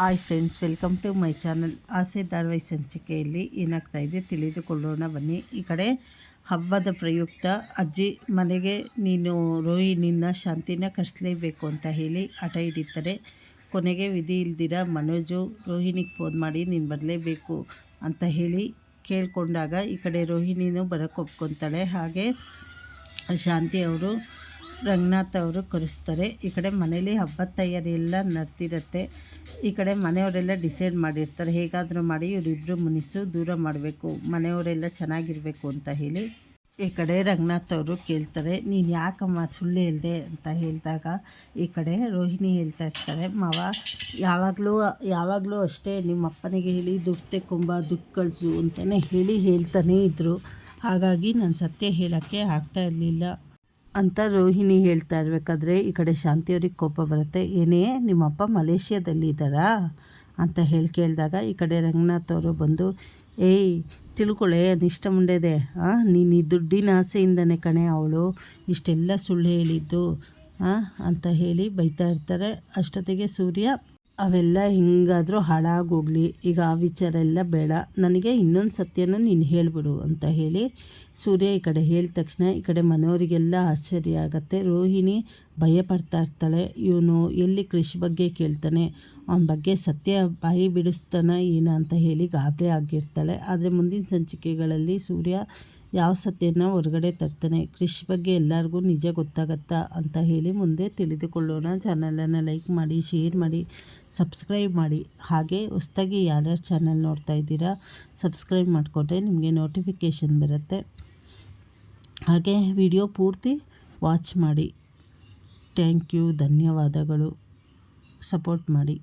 Hi friends, welcome to my channel. Aase ಧಾರವಾಹಿ ಸಂಚಿಕೆಯಲ್ಲಿ ಏನಾಗ್ತಾ ಇದೆ ತಿಳಿದುಕೊಳ್ಳೋಣ ಬನ್ನಿ. ಈ ಕಡೆ ಹಬ್ಬದ ಪ್ರಯುಕ್ತ, ಅಜ್ಜಿ ಮನೆಗೆ ನೀನು ರೋಹಿಣಿನ ಶಾಂತಿನ ಕರೆಸಲೇಬೇಕು ಅಂತ ಹೇಳಿ ಹಠ ಹಿಡಿತಾರೆ. ಕೊನೆಗೆ ವಿಧಿ ಇಲ್ದಿರ ಮನೋಜು, ರೋಹಿಣಿಗೆ ಫೋನ್ ಮಾಡಿ ನೀನು ಬರಲೇಬೇಕು ಅಂತ ಹೇಳಿ ಕೇಳಿಕೊಂಡಾಗ ಈ ಕಡೆ ರೋಹಿಣಿನೂ ಬರೋಕ್ಕೆ ಒಪ್ಕೊತಾಳೆ. ಹಾಗೆ ಶಾಂತಿ ಅವರು ರಂಗನಾಥ್ ಅವರು ಕರೆಸ್ತಾರೆ ಈ ಕಡೆ ಮನೇಲಿ ಹಬ್ಬದ ತಯಾರಿ ಎಲ್ಲ ನಡೆದಿರುತ್ತೆ ಈ ಕಡೆ ಮನೆಯವರೆಲ್ಲ ಡಿಸೈಡ್ ಮಾಡಿರ್ತಾರೆ. ಹೇಗಾದರೂ ಮಾಡಿ ಇವರಿಬ್ಬರು ಮುನಿಸು ದೂರ ಮಾಡಬೇಕು. ಮನೆಯವರೆಲ್ಲ ಚೆನ್ನಾಗಿರಬೇಕು ಅಂತ ಹೇಳಿ ಈ ಕಡೆ ರಂಗನಾಥ್ ಅವರು ಕೇಳ್ತಾರೆ. ನೀನು ಯಾಕಮ್ಮ ಸುಳ್ಳು ಹೇಳ್ದೆ ಅಂತ ಹೇಳಿದಾಗ ಈ ಕಡೆ ರೋಹಿಣಿ ಹೇಳ್ತಾ ಇರ್ತಾರೆ. ಮಾವ, ಯಾವಾಗಲೂ ಯಾವಾಗಲೂ ಅಷ್ಟೇ ನಿಮ್ಮ ಅಪ್ಪನಿಗೆ ಹೇಳಿ ದುಡ್ಡು ತೆಕ್ಕೊಂಬ, ದುಡ್ಡು ಕಳಿಸು ಅಂತಲೇ ಹೇಳಿ ಹೇಳ್ತಾನೇ ಇದ್ದರು ಹಾಗಾಗಿ ನಾನು ಸತ್ಯ ಹೇಳೋಕ್ಕೆ ಆಗ್ತಾ ಇರಲಿಲ್ಲ. ಅಂತ ರೋಹಿಣಿ ಹೇಳ್ತಾ ಇರಬೇಕಾದ್ರೆ ಈ ಕಡೆ ಶಾಂತಿಯವ್ರಿಗೆ ಕೋಪ ಬರುತ್ತೆ. ಏನೇ ನಿಮ್ಮಪ್ಪ ಮಲೇಷ್ಯಾದಲ್ಲಿ ಇದ್ದಾರಾ? ಅಂತ ಹೇಳಿ ಕೇಳಿದಾಗ ಈ ಕಡೆ ರಂಗನಾಥ್ ಅವರು ಬಂದು, ಏಯ್ ತಿಳ್ಕೊಳ್ಳೆ ನಿಷ್ಠ ಮುಂಡೆದೆ. ನೀನು ಈ ದುಡ್ಡಿನ ಆಸೆಯಿಂದನೇ ಕಣೆ ಅವಳು. ಇಷ್ಟೆಲ್ಲ ಸುಳ್ಳು ಹೇಳಿದ್ದು. ಅಂತ ಹೇಳಿ ಬೈತಾ ಇರ್ತಾರೆ. ಅಷ್ಟೊತ್ತಿಗೆ ಸೂರ್ಯ ಅವೆಲ್ಲ ಹಿಂಗಾದರೂ ಹಾಳಾಗೋಗಲಿ. ಈಗ ಆ ವಿಚಾರ ಎಲ್ಲ ಬೇಡ. ನನಗೆ ಇನ್ನೊಂದು ಸತ್ಯನ ನೀನು ಹೇಳಿಬಿಡು ಅಂತ ಹೇಳಿ ಸೂರ್ಯ ಈ ಕಡೆ ಹೇಳಿದ ತಕ್ಷಣ ಈ ಕಡೆ ಮನೆಯವರಿಗೆಲ್ಲ ಆಶ್ಚರ್ಯ ಆಗುತ್ತೆ. ರೋಹಿಣಿ ಭಯ ಪಡ್ತಾ ಇರ್ತಾಳೆ. ಇವನು ಎಲ್ಲಿ ಕೃಷಿ ಬಗ್ಗೆ ಕೇಳ್ತಾನೆ? ಅವನ ಬಗ್ಗೆ ಸತ್ಯ ಬಾಯಿ ಬಿಡಿಸ್ತಾನೆ ಏನ ಅಂತ ಹೇಳಿ ಗಾಬರಿ ಆಗಿರ್ತಾಳೆ. ಆದರೆ ಮುಂದಿನ ಸಂಚಿಕೆಗಳಲ್ಲಿ ಸೂರ್ಯ ಯಾವ ಸತ್ಯನ ಹೊರಗಡೆ ತರ್ತಾನೆ? ಕೃಷಿ ಬಗ್ಗೆ ಎಲ್ಲರಿಗೂ ನಿಜ ಗೊತ್ತಾಗತ್ತಾ ಅಂತ ಹೇಳಿ ಮುಂದೆ ತಿಳಿದುಕೊಳ್ಳೋಣ. ಚಾನಲನ್ನು ಲೈಕ್ ಮಾಡಿ ಶೇರ್ ಮಾಡಿ ಸಬ್ಸ್ಕ್ರೈಬ್ ಮಾಡಿ. ಹಾಗೆ ಹೊಸ್ದಾಗಿ ಯಾರ್ಯಾರು ಚಾನಲ್ ನೋಡ್ತಾ ಇದ್ದೀರಾ ಸಬ್ಸ್ಕ್ರೈಬ್ ಮಾಡಿಕೊಂಡ್ರೆ ನಿಮಗೆ ನೋಟಿಫಿಕೇಷನ್ ಬರುತ್ತೆ. ಹಾಗೆ ವಿಡಿಯೋ ಪೂರ್ತಿ ವಾಚ್ ಮಾಡಿ. Thank you. ಧನ್ಯವಾದಗಳು. ಸಪೋರ್ಟ್ ಮಾಡಿ.